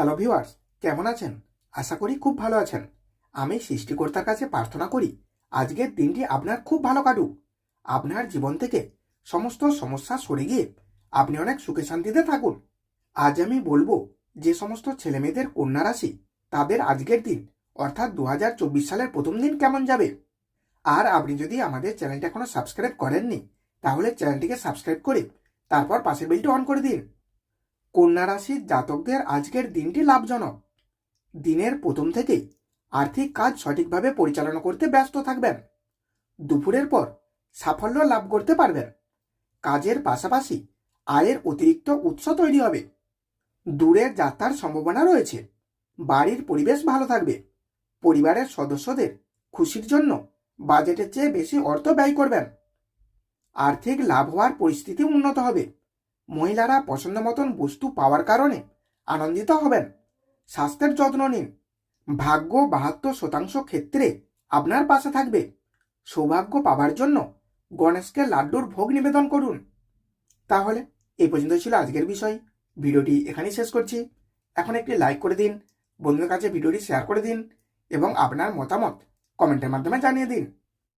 Hello viewers কেমন আছেন? আশা করি খুব ভালো আছেন। আমি সৃষ্টিকর্তার কাছে প্রার্থনা করি, আজকের দিনটি আপনার খুব ভালো কাটুক। আপনার জীবন থেকে সমস্ত সমস্যা সরে গিয়ে আপনি অনেক সুখে শান্তিতে থাকুন। আজ আমি বলব, যে সমস্ত ছেলেমেয়েদের কন্যা রাশি, তাদের আজকের দিন, অর্থাৎ দু হাজার চব্বিশ সালের প্রথম দিন কেমন যাবে? আর আপনি যদি আমাদের চ্যানেলটা এখনও সাবস্ক্রাইব করেননি, তাহলে চ্যানেলটিকে সাবস্ক্রাইব করে তারপর পাশের বেলটি অন করে দিন। কন্যা রাশির জাতকদের আজকের দিনটি লাভজনক। দিনের প্রথম থেকেই আর্থিক কাজ সঠিকভাবে পরিচালনা করতে ব্যস্ত থাকবেন। দুপুরের পর সাফল্য লাভ করতে পারবেন। কাজের পাশাপাশি আয়ের অতিরিক্ত উৎস তৈরি হবে। দূরের যাত্রার সম্ভাবনা রয়েছে। বাড়ির পরিবেশ ভালো থাকবে। পরিবারের সদস্যদের খুশির জন্য বাজেটের চেয়ে বেশি অর্থ ব্যয় করবেন। আর্থিক লাভ হওয়ার পরিস্থিতি উন্নত হবে। মহিলারা পছন্দ মতন বস্তু পাওয়ার কারণে আনন্দিত হবেন। স্বাস্থ্যের যত্ন নিন। ভাগ্য বাহাত্তর শতাংশ ক্ষেত্রে আপনার পাশে থাকবে। সৌভাগ্য পাবার জন্য গণেশকে লাড্ডুর ভোগ নিবেদন করুন। তাহলে এই পর্যন্ত ছিল আজকের বিষয়। ভিডিওটি এখানেই শেষ করছি। এখন একটি লাইক করে দিন, বন্ধুদের কাছে ভিডিওটি শেয়ার করে দিন এবং আপনার মতামত কমেন্টের মাধ্যমে জানিয়ে দিন।